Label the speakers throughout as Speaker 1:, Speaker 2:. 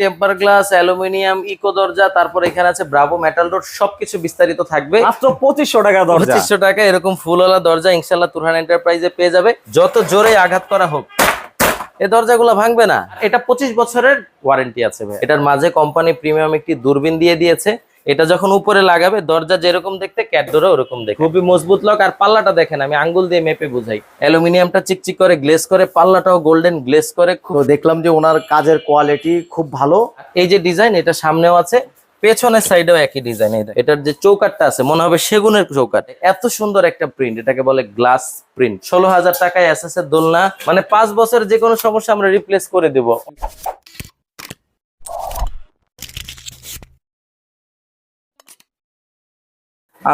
Speaker 1: Temper glass aluminium eco দরজা তারপর এখানে আছে ব্রাভো মেটাল রোড সবকিছু বিস্তারিত থাকবে।
Speaker 2: মাত্র পঁচিশশো টাকা
Speaker 1: পঁচিশশো টাকা এরকম ফুলওয়ালা দরজা ইনশাল্লাহ তুরহান এন্টারপ্রাইজে পেয়ে যাবে। যত জোরে আঘাত করা হোক এই দরজাগুলো ভাঙবে না। এটা পঁচিশ বছরের ওয়ারেন্টি আছে ভাই। এটার মাঝে কোম্পানি প্রিমিয়াম একটি দূরবীন দিয়ে দিয়েছে। এটা যখন উপরে লাগাবে দরজা যেরকম দেখতে ক্যাট ডোরে ওরকম দেখে। খুবই মজবুত লক আর পাল্লাটা দেখেন আমি আঙ্গুল দিয়ে মেপে বুঝাই। অ্যালুমিনিয়ামটা চিকচিক করে গ্লেস করে পাল্লাটাও গোল্ডেন গ্লেস করে
Speaker 2: দেখলাম যে ওনার কাজের কোয়ালিটি খুব ভালো।
Speaker 1: এই যে ডিজাইন এটা সামনেও আছে পেছনের সাইডেও একই ডিজাইন এটার যে চৌকাটটা আছে মনে হবে সেগুনের চৌকাট। এত সুন্দর একটা প্রিন্ট এটাকে বলে গ্লাস প্রিন্ট ষোলো হাজার টাকায় এস এর দোলনা মানে পাঁচ বছর যে কোনো সমস্যা আমরা রিপ্লেস করে দেব।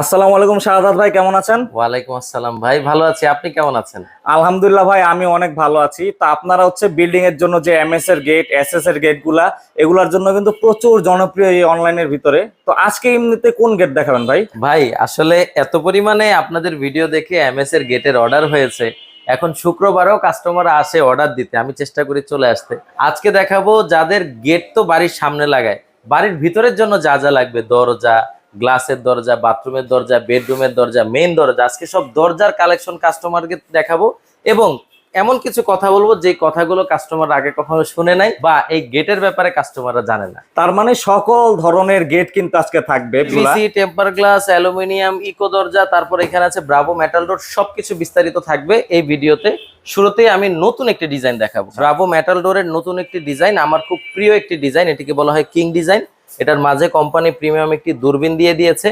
Speaker 2: আসসালামু আলাইকুম শাহাদাত ভাই কেমন আছেন?
Speaker 1: ওয়ালাইকুম আসসালাম ভাই ভালো আছি। আপনি কেমন আছেন?
Speaker 2: আলহামদুলিল্লাহ ভাই আমি অনেক ভালো আছি। তা আপনারা হচ্ছে বিল্ডিং এর জন্য যে এমএস এর গেট এস এস এর গেটগুলা এগুলার জন্য কিন্তু প্রচুর জনপ্রিয় এই অনলাইনের ভিতরে। তো আজকে এমনিতে কোন গেট দেখাবেন ভাই?
Speaker 1: ভাই আসলে এত পরিমাণে আপনাদের ভিডিও দেখে এমএস এর গেটের অর্ডার হয়েছে। এখন শুক্রবারও কাস্টমার আসে অর্ডার দিতে। আমি চেষ্টা করি চলে আসতে। আজকে দেখাবো যাদের গেট তো বাড়ির সামনে লাগায়। বাড়ির ভিতরের জন্য যা যা লাগবে দরজা গ্লাসের দরজা বাথরুমের দরজা বেডরুমের দরজা মেন দরজা। আজকে সব দরজার কালেকশন কাস্টমারকে দেখাবো এবং এমন কিছু কথা বলব যে কথাগুলো কাস্টমার আগে কখনো শুনে নাই বা এই গেটের ব্যাপারে কাস্টমাররা জানে না।
Speaker 2: তার মানে সকল ধরনের গেট কিন্তু আজকে থাকবে।
Speaker 1: PC temper glass aluminium eco দরজা তারপর এখানে আছে ব্রাভো মেটাল ডোর সবকিছু বিস্তারিত থাকবে এই ভিডিওতে। শুরুতেই আমি নতুন একটি ডিজাইন দেখাবো। ব্রাভো মেটাল ডোরের নতুন একটি ডিজাইন আমার খুব প্রিয় একটি ডিজাইন এটিকে বলা হয় কিং ডিজাইন এটার মাঝে কোম্পানি প্রিমিয়াম একটি দূরবীন দিয়ে দিয়েছে।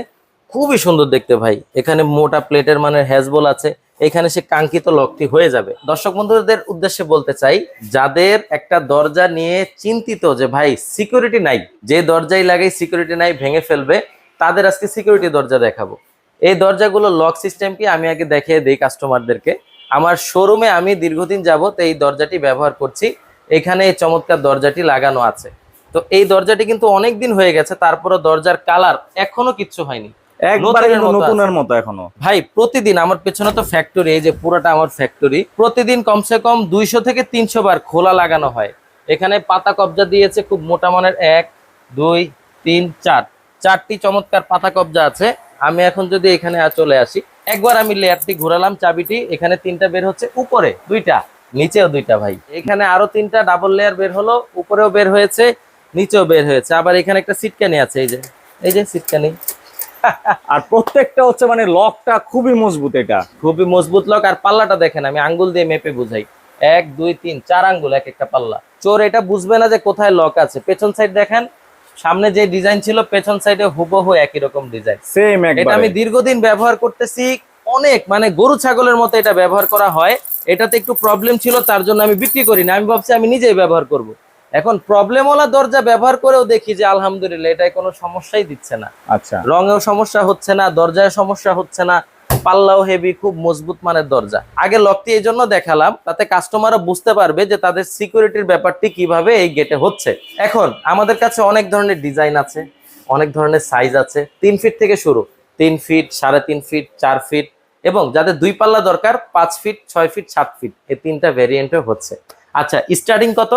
Speaker 1: খুবই সুন্দর দেখতে ভাই। এখানে মোটা প্লেটের মানের হ্যাজবল আছে। এখানে সে কাঙ্ক্ষিত লকটি হয়ে যাবে। দর্শক বন্ধুদের উদ্দেশ্যে বলতে চাই, যাদের একটা দরজা নিয়ে চিন্তিত যে ভাই সিকিউরিটি নাই, যে দরজাই লাগাই সিকিউরিটি নাই, ভেঙে ফেলবে, তাদের আজকে সিকিউরিটি দরজা দেখাবো। এই দরজাগুলো লক সিস্টেম কি? আমি আগে দেখিয়ে দিই কাস্টমারদেরকে আমার শোরুমে আমি দীর্ঘদিন যাবত এই দরজাটি ব্যবহার করছি। এখানে এই চমৎকার দরজাটি লাগানো আছে। তো এই দরজাটি কিন্তু অনেক দিন হয়ে গেছে তারপরে দরজার কালার এখনও কিচ্ছু হয়নি।
Speaker 2: একবারে
Speaker 1: নতুনের মতো
Speaker 2: এখনও।
Speaker 1: ভাই প্রতিদিন আমার পেছনে তো ফ্যাক্টরি এই যে পুরোটা আমার ফ্যাক্টরি প্রতিদিন কমসে কম দুইশো থেকে তিনশো বার খোলা লাগানো হয়। এখানে পাতা কবজা দিয়েছে খুব মোটা মানের এক দুই তিন চার। চারটি চমৎকার পাতা কবজা আছে। আমি এখন যদি এখানে চলে আসি একবার আমি লেয়ারটি ঘোরালাম চাবিটি এখানে তিনটা বের হচ্ছে উপরে দুইটা নিচেও দুইটা ভাই। এখানে আরও তিনটা ডাবল লেয়ার বের হলো উপরেও বের হয়েছে। নিচেও বের হয়েছে। আবার এখানে একটা সিটকানি আছে এই যে এই যে সিটকানি।
Speaker 2: আর প্রত্যেকটা হচ্ছে মানে লকটা খুবই মজবুত এটা।
Speaker 1: খুবই মজবুত লক আর পাল্লাটা দেখেন আমি আঙ্গুল দিয়ে মেপে বুঝাই। এক দুই তিন চার আঙ্গুল এক একটা পাল্লা। চোর এটা বুঝবে না যে কোথায় লক আছে। পেছন সাইড দেখেন সামনে যে ডিজাইন ছিল পেছন সাইডে হুবহু একই রকম ডিজাইন
Speaker 2: সেম
Speaker 1: এটা আমি দীর্ঘদিন ব্যবহার করতেছি অনেক মানে গরু ছাগলের মতো এটা ব্যবহার করা হয়। এটাতে একটু প্রবলেম ছিল তার জন্য আমি বিক্রি করি না আমি ভাবছি আমি নিজেই ব্যবহার করব। এখন প্রবলেমওয়ালা দরজা ব্যবহার করেও দেখি যে আলহামদুলিল্লাহ এটাই কোনো সমস্যাই দিচ্ছে না।
Speaker 2: আচ্ছা।
Speaker 1: রঙেও সমস্যা হচ্ছে না দরজায় সমস্যা হচ্ছে না পাল্লাও হেভি খুব মজবুত মানের দরজা। আগে লকটি এই জন্য দেখালাম তাতে কাস্টমারও বুঝতে পারবে যে তাদের সিকিউরিটির ব্যাপারটি কীভাবে এই গেটে হচ্ছে। এখন আমাদের কাছে অনেক ধরনের ডিজাইন আছে অনেক ধরনের সাইজ আছে তিন ফিট থেকে শুরু। তিন ফিট সাড়ে তিন ফিট চার ফিট এবং যাদের দুই পাল্লা দরকার পাঁচ ফিট ছয় ফিট সাত ফিট এই তিনটা ভ্যারিয়েন্টে হচ্ছে। আচ্ছা স্টার্টিং কত?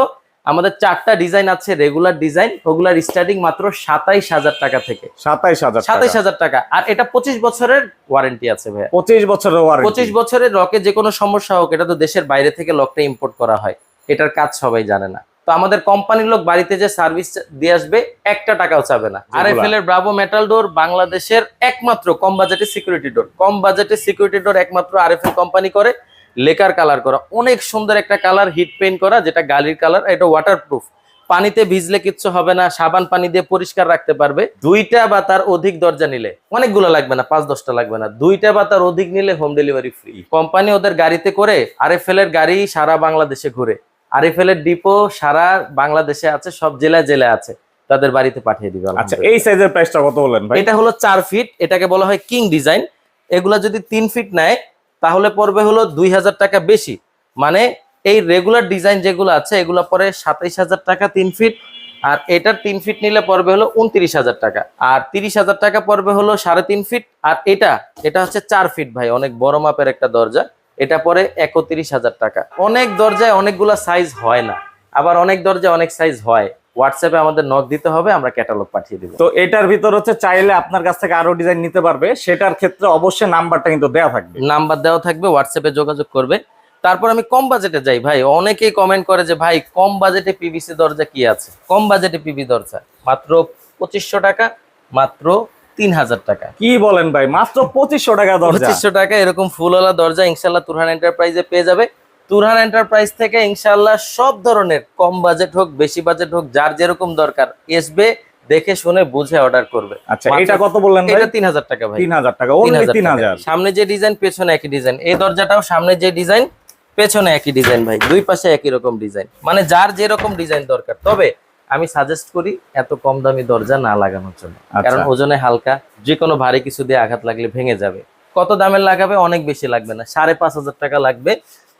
Speaker 1: আমাদের চারটা ডিজাইন আছে রেগুলার ডিজাইন ওগুলার স্টার্টিং মাত্র সাতাইশ হাজার টাকা থেকে।
Speaker 2: সাতাইশ হাজার
Speaker 1: সাতাইশ হাজার টাকা। আর এটা পঁচিশ বছরের ওয়ারেন্টি আছে ভাইয়া।
Speaker 2: পঁচিশ বছরের
Speaker 1: পঁচিশ বছরের লকে যে কোনো সমস্যা হোক এটা তো দেশের বাইরে থেকে লকটা ইম্পোর্ট করা হয়। এটার কাজ সবাই জানে না। তো আমাদের কোম্পানির লোক বাড়িতে যে সার্ভিস দিয়ে আসবে একটা টাকাও চাবে না। আর এফ এল এর ব্রাভো মেটাল ডোর বাংলাদেশের একমাত্র কম বাজেটের সিকিউরিটি ডোর কম বাজেটের সিকিউরিটি ডোর একমাত্র আর এফ এল কোম্পানি করে। লেকার কালার করা অনেক সুন্দর একটা কালার হিট পেইন্ট করা যেটা গালির কালার এটা ওয়াটারপ্রুফ পানিতে ভিজলে কিচ্ছু হবে না সাবান পানি দিয়ে পরিষ্কার রাখতে পারবে। দুইটা বা তার অধিক দরজা নিলে অনেকগুলো লাগবে না পাঁচ দশটা লাগবে না দুইটা বা তার অধিক নিলে হোম ডেলিভারি ফ্রি কোম্পানি ওদের গাড়িতে করে আরএফএল এর গাড়ি সারা বাংলাদেশে ঘুরে। আরএফএল এর ডিপো সারা বাংলাদেশে আছে সব জেলায় জেলায় আছে। তাদের বাড়িতে পাঠিয়ে দিবে
Speaker 2: আচ্ছা এই সাইজের প্রাইসটা কত বলেন ভাই?
Speaker 1: এটা হলো চার ফিট এটাকে বলা হয় কিং ডিজাইন এগুলা যদি তিন ফিট নেয় তাহলে পড়বে হলো দুই হাজার টাকা বেশি। মানে এই রেগুলার ডিজাইন যেগুলো আছে, এগুলো পরে সাতাইশ হাজার টাকা তিন ফিট আর এটার তিন ফিট নিলে পড়বে হলো উনত্রিশ হাজার টাকা। আর তিরিশ হাজার টাকা পড়বে হলো সাড়ে তিন ফিট আর এটা এটা হচ্ছে চার ফিট ভাই, অনেক বড় মাপের একটা দরজা। এটা পরে একত্রিশ হাজার টাকা। অনেক দরজায় অনেকগুলা সাইজ হয় না। আবার অনেক দরজায় অনেক সাইজ হয়। হোয়াটসঅ্যাপে আমাদের নক দিতে হবে আমরা ক্যাটালগ পাঠিয়ে দিব।
Speaker 2: তো এটার ভিতর হচ্ছে চাইলে আপনার কাছ থেকে আরও ডিজাইন নিতে পারবে সেটার ক্ষেত্রে অবশ্যই নাম্বারটা কিন্তু দেওয়া থাকবে।
Speaker 1: নাম্বার দেওয়া থাকবে হোয়াটসঅ্যাপে যোগাযোগ করবে। তারপর আমি কম বাজেটে যাই ভাই। অনেকেই কমেন্ট করে যে ভাই কম বাজেটে পিভিসি দরজা কি আছে? কম বাজেটে পিভি দরজা মাত্র পঁচিশশো টাকা মাত্র তিন হাজার টাকা।
Speaker 2: কি বলেন ভাই মাত্র পঁচিশশো টাকা দরজা।
Speaker 1: পঁচিশশো টাকা এরকম ফুলওয়ালা দরজা ইনশাল্লাহ তুরহান এন্টারপ্রাইজে পেয়ে যাবে। তুরহান এন্টারপ্রাইজ থেকে ইনশাল্লাহ সব ধরনের কম বাজেট হোক বেশি বাজেট হোক যার যেরকম দরকার আসবে দেখে শুনে বুঝে অর্ডার করবে।
Speaker 2: আচ্ছা এটা কত বললেন ভাই?
Speaker 1: এটা তিন হাজার টাকা ভাই।
Speaker 2: তিন হাজার টাকা অনলি
Speaker 1: 3000
Speaker 2: তিন
Speaker 1: টাকা।
Speaker 2: হাজার
Speaker 1: সামনে যে ডিজাইন পেছনে একই ডিজাইন এই দরজাটাও সামনে যে ডিজাইন পেছনে একই ডিজাইন ভাই। দুই পাশে একই রকম ডিজাইন মানে যার যেরকম ডিজাইন দরকার। তবে আমি সাজেস্ট করি এত কম দামি দরজা না লাগানোর জন্য।
Speaker 2: আচ্ছা।
Speaker 1: কারণ ওজনে হালকা যে কোনো ভারী কিছু দিয়ে আঘাত লাগলে ভেঙে যাবে। কত দামের লাগাবে? অনেক বেশি লাগবে না। সাড়ে পাঁচ হাজার টাকা লাগবে।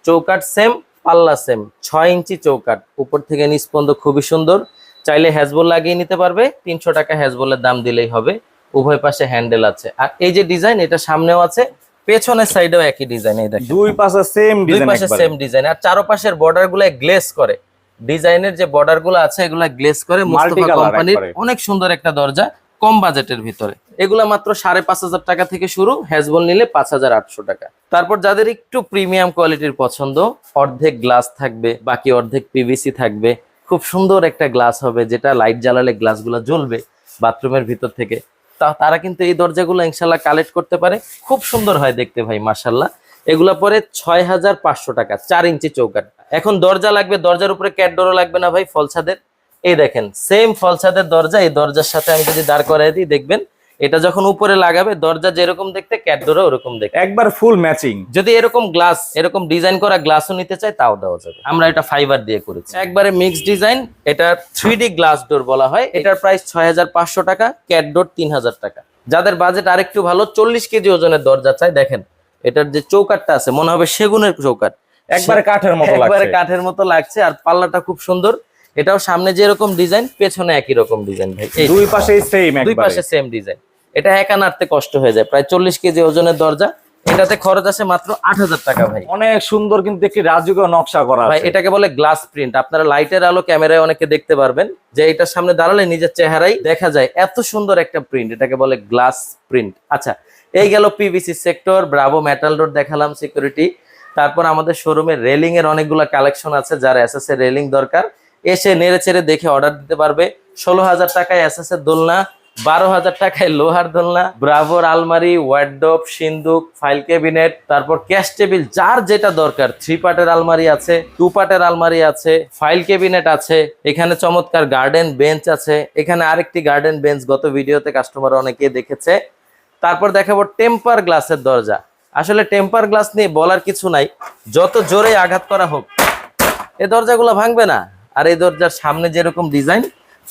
Speaker 1: চৌকাট সেম পাল্লা সেম ছয় ইঞ্চি চৌকাট উপর থেকে পর্যন্ত খুবই সুন্দর। চাইলে হ্যাজবল লাগিয়ে নিতে পারবে। তিনশো টাকা হ্যাজবলের দাম দিলেই হবে। উভয় পাশে হ্যান্ডেল আছে। আর এই যে ডিজাইন এটা সামনেও আছে। পেছনের সাইডেও একই ডিজাইন এই দেখেন।
Speaker 2: দুই পাশে সেম
Speaker 1: দুই পাশে সেম ডিজাইন আর চারপাশের বর্ডারগুলো গ্লেস করে। ডিজাইনের যে বর্ডারগুলো আছে এগুলা গ্লেস করে। মুস্তফা কোম্পানির অনেক সুন্দর একটা দরজা। কম বাজেটের ভিতরে। এগুলা মাত্র সাড়ে পাঁচ হাজার টাকা থেকে শুরু হ্যাজবল নিলে পাঁচ হাজার আটশো টাকা। তারপর যাদের একটু প্রিমিয়াম কোয়ালিটির পছন্দ, অর্ধেক গ্লাস থাকবে, বাকি অর্ধেক পিভিসি থাকবে, খুব সুন্দর একটা গ্লাস হবে যেটা লাইট জ্বালালে গ্লাসগুলো জ্বলবে বাথরুমের ভিতর থেকে। তা তারা কিন্তু এই দরজাগুলো ইনশাল্লাহ কালেক্ট করতে পারে। খুব সুন্দর হয় দেখতে ভাই মাসাল্লাহ এগুলা পরে ছয় হাজার পাঁচশো টাকা, চার ইঞ্চি চৌকাট এখন দরজা লাগবে, দরজার উপরে ক্যাটডোরও লাগবে না ভাই, ফলছাদের। এই দেখেন সেম ফলছাদের দরজা, এই দরজার সাথে আমি যদি দাঁড় করাই দিই, দেখবেন এটা যখন উপরে লাগাবে দরজা যেরকম দেখতে ক্যাটডোরও ওরকম দেখতে।
Speaker 2: একবার ফুল ম্যাচিং
Speaker 1: যদি এরকম গ্লাস এরকম ডিজাইন করা গ্লাসও নিতে চাই তাও দেওয়া যাবে। আমরা এটা ফাইবার দিয়ে করেছি। একবারে মিক্স ডিজাইন এটা থ্রি গ্লাস ডোর বলা হয়। এটার প্রাইস ছয় হাজার পাঁচশো টাকা ক্যাট ডোর তিন টাকা। যাদের বাজেট আরেকটু ভালো চল্লিশ কেজি ওজনের দরজা চাই দেখেন এটার যে চৌকাটটা আছে মনে হবে সেগুনের চৌকাট
Speaker 2: একবারে কাঠের মতো
Speaker 1: একবারে কাঠের মতো লাগছে আর পাল্লাটা খুব সুন্দর। এটাও সামনে যেরকম ডিজাইন পেছনে একই রকম ডিজাইন ভাই।
Speaker 2: দুই পাশেই সেম
Speaker 1: দুই পাশে সেম ডিজাইন এটা একা নাড়তে কষ্ট হয়ে যায়। প্রায় চল্লিশ কেজি ওজনের দরজা। এটাতে খরচ আছে মাত্র আট হাজার টাকা ভাই।
Speaker 2: অনেক সুন্দর কিন্তু একটি রাজকীয় নকশা করা
Speaker 1: ভাই এটাকে বলে গ্লাস প্রিন্ট আপনারা লাইটের আলো ক্যামেরায় অনেকে দেখতে পারবেন যে এটার সামনে দাঁড়ালে নিজের চেহারাই দেখা যায়। এত সুন্দর একটা প্রিন্ট এটাকে বলে গ্লাস প্রিন্ট আচ্ছা এই গেল PVC sector Bravo metal road দেখালাম সিকিউরিটি তারপর আমাদের শোরুমে রেলিং এর অনেকগুলো কালেকশন আছে যার এসএস এর রেলিং দরকার। এসে নেড়ে চেড়ে দেখে অর্ডার দিতে পারবে। ষোলো হাজার টাকায় এসএস এর দোলনা। বারো হাজার টাকায় লোহার দোলনা, ব্রাভোর আলমারি ওয়ার্ডোপ সিন্দুক, ফাইল ক্যাবিনেট, তারপর ক্যাশ টেবিল, যার যেটা দরকার থ্রি পার্টের আলমারি আছে টু পার্টের আলমারি আছে, ফাইল ক্যাবিনেট আছে, এখানে চমৎকার গার্ডেন বেঞ্চ আছে, এখানে আরেকটি গার্ডেন বেঞ্চ গত ভিডিওতে কাস্টমার অনেকে দেখেছে। তারপর দেখাবো টেম্পার গ্লাসের দরজা। আসলে টেম্পার গ্লাস নিয়ে বলার কিছু নাই, যত জোরে আঘাত করা হোক এই দরজাগুলো ভাঙবে না। আর এই দরজার সামনে যেরকম ডিজাইন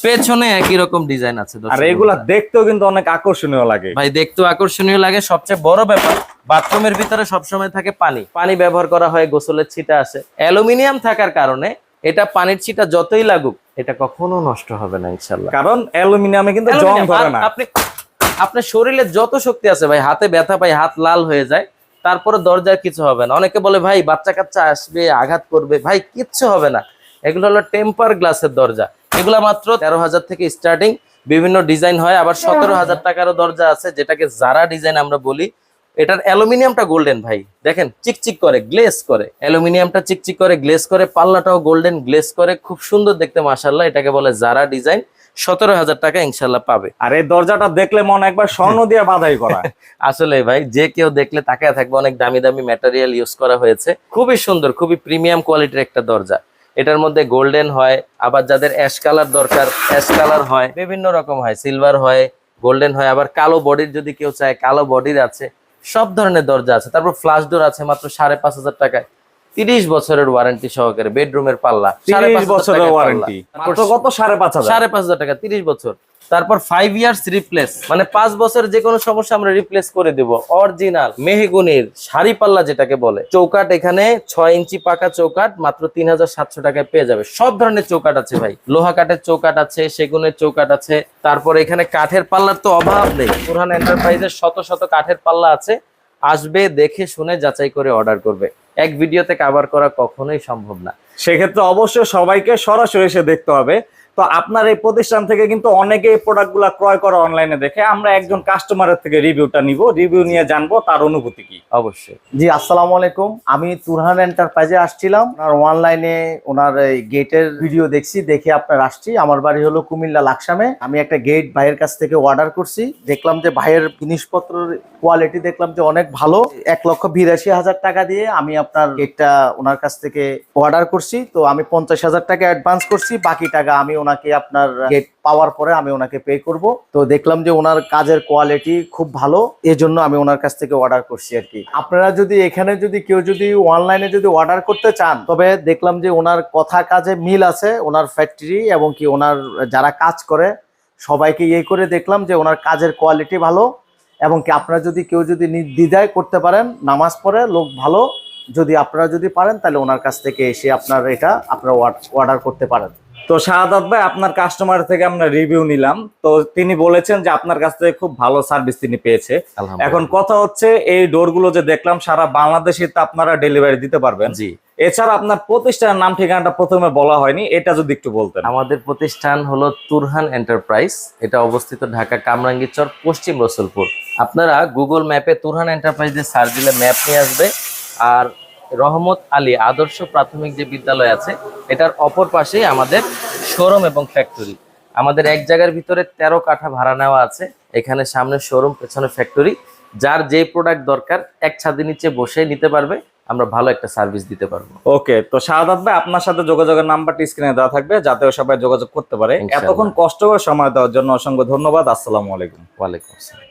Speaker 1: পেছনে একই রকম ডিজাইন আছে
Speaker 2: আর এগুলা দেখতেও কিন্তু অনেক আকর্ষণীয় লাগে।
Speaker 1: ভাই দেখতেও আকর্ষণীয় লাগে। সবচেয়ে বড় ব্যাপার বাথরুমের ভিতরে সবসময় থাকে পানি। পানি ব্যবহার করা হয় গোসলের ছিটা আসে অ্যালুমিনিয়াম থাকার কারণে এটা পানির ছিটা যতই লাগুক এটা কখনো নষ্ট হবে না ইনশাল্লাহ
Speaker 2: কারণ অ্যালুমিনিয়ামে কিন্তু জং ধরে না।
Speaker 1: আপনি আপনার শরীরে যত শক্তি আছে ভাই হাতে ব্যথা পাই হাত লাল হয়ে যায় তারপরে দরজার কিছু হবে না। অনেকে বলে ভাই বাচ্চা কাচ্চা আসবে আঘাত করবে। ভাই কিচ্ছু হবে না। এগুলো হলো টেম্পার গ্লাসের দরজা। এগুলা মাত্র তেরো হাজার থেকে স্টার্টিং বিভিন্ন ডিজাইন হয় আবার সতেরো হাজার। টাকারও দরজা আছে যেটাকে জারা ডিজাইন আমরা বলি এটার অ্যালুমিনিয়ামটা গোল্ডেন ভাই। দেখেন চিকচিক করে গ্লেস করে। অ্যালুমিনিয়ামটা চিকচিক করে গ্লেস করে পাল্লাটাও গোল্ডেন গ্লেস করে খুব সুন্দর দেখতে মাসাল্লাহ এটাকে বলে জারা ডিজাইন সতেরো হাজার টাকা ইনশাল্লাহ পাবে।
Speaker 2: আর এই দরজাটা দেখলে মনে একবার স্বর্ণ দিয়ে বাধাই করা।
Speaker 1: আসলে ভাই যে কেউ দেখলে তাকায় থাকবে অনেক দামি দামি ম্যাটেরিয়াল ইউজ করা হয়েছে। খুবই সুন্দর খুবই প্রিমিয়াম কোয়ালিটির একটা দরজা। এটার মধ্যে গোল্ডেন হয়, আবার যাদের অ্যাশ কালার দরকার অ্যাশ কালার হয়, বিভিন্ন রকম হয় সিলভার হয় গোল্ডেন হয়, আবার কালো বডির যদি কেউ চায়, কালো বডির আছে, সব ধরনের দরজা আছে। তারপর ফ্লাশ ডোর আছে মাত্র সাড়ে পাঁচ হাজার টাকায়। তিরিশ বছরের ওয়ারেন্টি সহকারে বেডরুমের পাল্লা
Speaker 2: তিরিশ বছরের ওয়ারেন্টি কত? সাড়ে পাঁচ হাজার।
Speaker 1: সাড়ে পাঁচ হাজার টাকা তিরিশ বছর। তারপর ফাইভ ইয়ার্স রিপ্লেস মানে পাঁচ বছর যে কোনো সমস্যা আমরা রিপ্লেস করে দেব। অরিজিনাল মেহগুনির শাড়ি পাল্লা যেটাকে বলে। চৌকাট এখানে ছয় ইঞ্চি পাকা চৌকাট মাত্র তিন হাজার সাতশো টাকায় পেয়ে যাবে। সব ধরনের চৌকাট আছে ভাই। লোহা কাঠের চৌকাট আছে সেগুনের চৌকাট আছে। তারপর এখানে কাঠের পাল্লার তো অভাব নেই। পুরহান এন্টারপ্রাইজের শত শত কাঠের পাল্লা আছে। আসবে দেখে শুনে যাচাই করে অর্ডার করবে। এক ভিডিওতে কাভার করা কখনোই সম্ভব না।
Speaker 2: সেক্ষেত্রে অবশ্যই সবাইকে সরাসরি এসে দেখতে হবে। তো আপনার এই প্রতিষ্ঠান থেকে কিন্তু অনেকে এই প্রোডাক্টগুলো ক্রয় করে অনলাইনে দেখে। আমরা একজন কাস্টমারের থেকে রিভিউটা নিব রিভিউ নিয়ে জানব তার অনুভূতি কি।
Speaker 1: অবশ্যই।
Speaker 3: জি, আসসালামু আলাইকুম। আমি তুরহান এন্টারপ্রাইজে আসছিলাম। ওনার অনলাইনে ওনার এই গেটের ভিডিও দেখছি, দেখে আপনার আসছি। আমার বাড়ি হলো কুমিল্লা লাকসামে। আমি একটা গেট ভাইয়ের কাছ থেকে অর্ডার করছি। দেখলাম যে ভাইয়ের জিনিসপত্রের কোয়ালিটি দেখলাম যে অনেক ভালো। এক লক্ষ বিরাশি হাজার টাকা দিয়ে আমি আপনার গেটটা ওনার কাছ থেকে অর্ডার করছি। তো আমি পঞ্চাশ হাজার টাকা অ্যাডভান্স করছি। বাকি টাকা আমি ওনাকে আপনার গেট পাওয়ার পরে আমি ওনাকে পে করব। তো দেখলাম যে ওনার কাজের কোয়ালিটি খুব ভালো এই জন্য আমি ওনার কাছ থেকে অর্ডার করছি আর কি। আপনারা যদি এখানে যদি কেউ যদি অনলাইনে যদি অর্ডার করতে চান, তবে দেখলাম যে ওনার কথা কাজে মিল আছে, ওনার ফ্যাক্টরি এবং কি ওনার যারা কাজ করে, সবাইকে ইয়ে করে দেখলাম যে ওনার কাজের কোয়ালিটি ভালো এবং কি আপনারা যদি কেউ যদি দ্বিধায় করতে পারেন, নামাজ পড়ে লোক ভালো, যদি আপনারা যদি পারেন, তাহলে ওনার কাছ থেকে এসে আপনার এটা আপনারা অর্ডার করতে পারেন।
Speaker 2: তো শাহাদাত ভাই আপনার কাস্টমার থেকে আমরা রিভিউ নিলাম। তো তিনি বলেছেন যে আপনার কাছ থেকে খুব ভালো সার্ভিস তিনি পেয়েছে। এখন কথা হচ্ছে এই ডোরগুলো যে দেখলাম সারা বাংলাদেশে তো আপনারা ডেলিভারি দিতে পারবেন।
Speaker 1: জি।
Speaker 2: এছাড়া আপনার প্রতিষ্ঠানের নাম ঠিকানাটা প্রথমে বলা হয়নি এটা যদি একটু বলতেন।
Speaker 1: আমাদের প্রতিষ্ঠান হলো তুরহান এন্টারপ্রাইজ এটা অবস্থিত ঢাকা কামরাঙ্গীরচর পশ্চিম রসুলপুর। আপনারা গুগল ম্যাপে তুরহান এন্টারপ্রাইজ দিয়ে সার্চ দিলে ম্যাপ নিয়ে আসবে আর রহমত আলী আদর্শ প্রাথমিক যে বিদ্যালয় আছে এটার অপর পাশেই আমাদের শোরুম এবং ফ্যাক্টরি। আমাদের এক জায়গার ভিতরে তেরো কাঠা ভাড়া নেওয়া আছে এখানে সামনে শোরুম পেছনে ফ্যাক্টরি। যার যে প্রোডাক্ট দরকার এক ছাদের নিচে বসে নিতে পারবে আমরা ভালো একটা সার্ভিস দিতে পারব।
Speaker 2: ওকে তো শাহাদাত ভাই আপনার সাথে যোগাযোগের নাম্বারটি স্ক্রিনে দেওয়া থাকবে যাতে সবাই যোগাযোগ করতে পারে। এতক্ষণ কষ্টকর সময় দেওয়ার জন্য অসংখ্য ধন্যবাদ আসসালামু আলাইকুম।
Speaker 1: ওয়ালাইকুম আসসালাম।